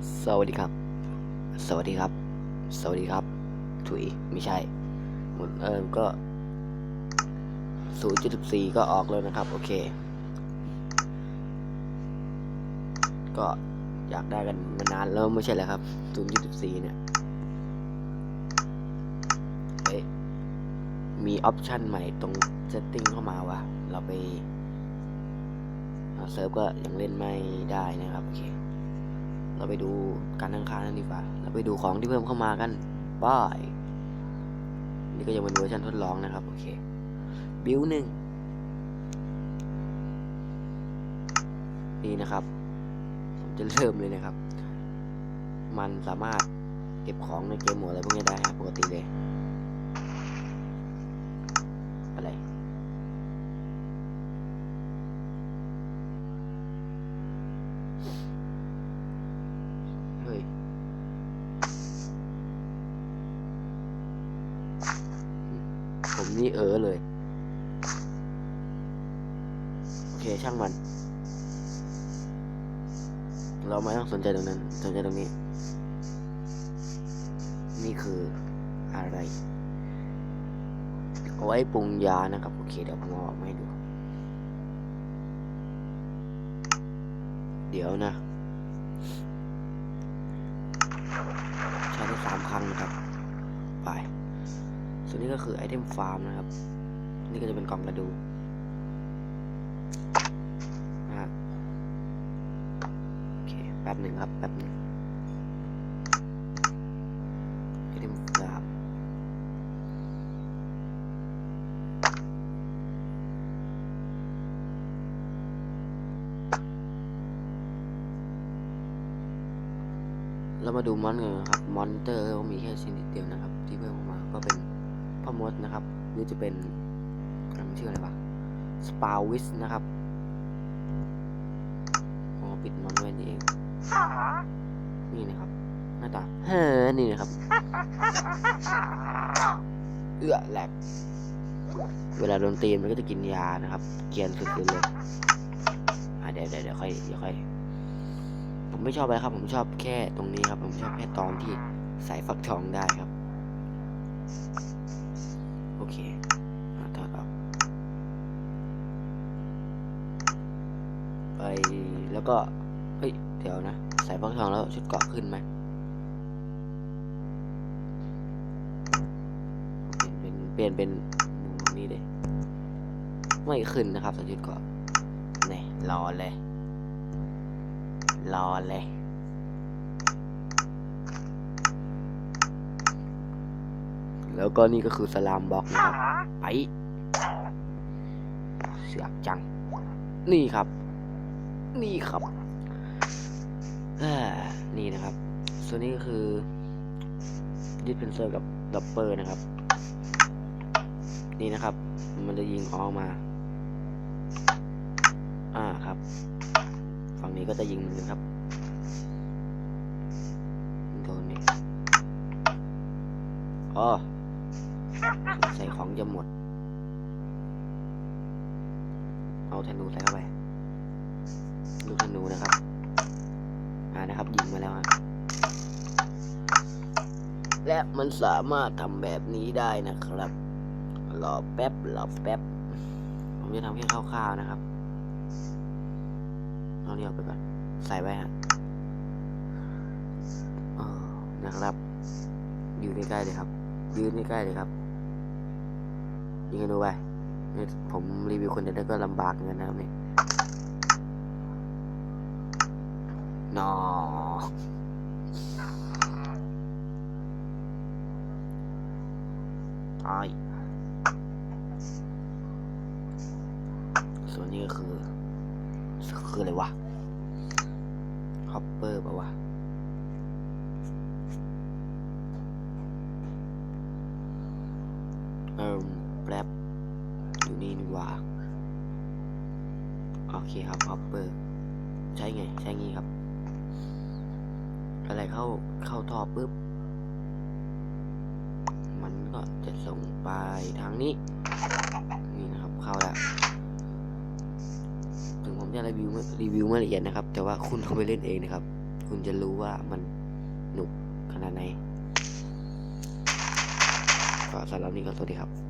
สวัสดีครับ สวัสดีครับ สวัสดีครับ ถุย ไม่ใช่หมดเออก็ศูนย์จุดสี่ก็ออกแล้วนะครับ โอเค ก็อยากได้กันมานานแล้วไม่ใช่เหรอครับศูนย์จุดสี่เนี่ยเฮ้ยมีออปชันใหม่ตรง setting เข้ามาวะเราไปเซิร์ฟก็ยังเล่นไม่ได้นะครับ โอเค เราไปดูการตั้งค่านั่นดีกว่า เราไปดูของที่เพิ่มเข้ามากันบายนี่ก็ยังเป็นเวอร์ชันทดลองนะครับ โอเค บิวหนึ่งนี่นะครับ ผมจะเริ่มเลยนะครับ มันสามารถเก็บของในเกมหมดอะไรพวกนี้ได้ปกติเลย อะไร ผมนี่เออเลย โอเคช่างมัน เราไม่ต้องสนใจตรงนั้น สนใจตรงนี้ นี่คืออะไร เอาไว้ปรุงยานะครับ โอเค เดี๋ยวผมเอาออกมาให้ดู เดี๋ยวนะใช้ได้สามครั้งนะครับ ไป ส่วนนี้ก็คือไอเทมฟาร์มนะครับ นี่ก็จะเป็นกล่องกระดูกนะฮะโอเคแป๊บหนึ่งครับแป๊บหนึ่งไอเทมฟาร์มเรามาดูมอนกันนะครับ มอนเตอร์ก็มีแค่ชนิดเดียวนะครับ ที่เพิ่มเข้ามาก็เป็น พ่อมดนะครับ หรือจะเป็นอะไรมันชื่ออะไรวะสปาวิสนะครับอ๋อปิดมอนไว้นี่เอง นี่นะครับ หน้าตาเฮ้นี่นะครับ เอื้อแหลก เวลาโดนตีมันก็จะกินยานะครับ เกียนสุดๆเลยอะเดี๋ยวเดี๋ยวเดี๋ยวค่อยเดี๋ยวค่อย ผมไม่ชอบอะไรครับ ผมชอบแค่ตรงนี้ครับ ผมชอบแค่ตอนที่ใส่ฟักทองได้ครับ ก็เฮ้ยเดี๋ยวนะ ใส่ฟักทองแล้วชุดเกาะขึ้นไหมเปลี่ยนเป็นเปลี่ยนเป็นนี่เลยไม่ขึ้นนะครับใส่ชุดเกาะนี่รอเลย รอเลยแล้วก็นี่ก็คือสลามบล็อกนะครับ ไป เสือกจัง นี่ครับ นี่ครับนี่นะครับ ส่วนนี้ก็คือดิสเพนเซอร์กับดับเปอร์นะครับ นี่นะครับ มันจะยิงออกมา อ่าครับ ฝั่งนี้ก็จะยิงเหมือนกันครับโดนนี่อ๋อใส่ของจะหมด เอาธนูใส่เข้าไป ลูกธนูนะครับอ่านะครับยิงมาแล้วฮะและมันสามารถทำแบบนี้ได้นะครับรอแป๊บรอแป๊บ ผมจะทำแค่คร่าวๆนะครับเอานี่ออกไปก่อนใส่ไว้ฮะนะครับยู่ใกล้ๆเลยครับ ยืนใกล้ๆเลยครับยิงกันดูไปผมรีวิวคนเดียวก็ลำบากเหมือนนะครับเนี่ย นอไอส่วนนี้ก็คือ คืออะไรวะฮอปเปอร์ปะวะเอิ่มแป๊บอยู่นี่นี่หว่า โอเคครับฮอปเปอร์ ใช่ไง ใช่งี้ครับ อะไรเข้าเข้าท่อปุ๊บ มันก็จะส่งไปทางนี้ นี่นะครับเข้าแล้ว ถึงผมจะรีวิวรีวิวไม่ละเอียดนะครับ แต่ว่าคุณต้องไปเล่นเองนะครับ คุณจะรู้ว่ามันหนุกขนาดไหนก็สำหรับนี้ก็สวัสดีครับ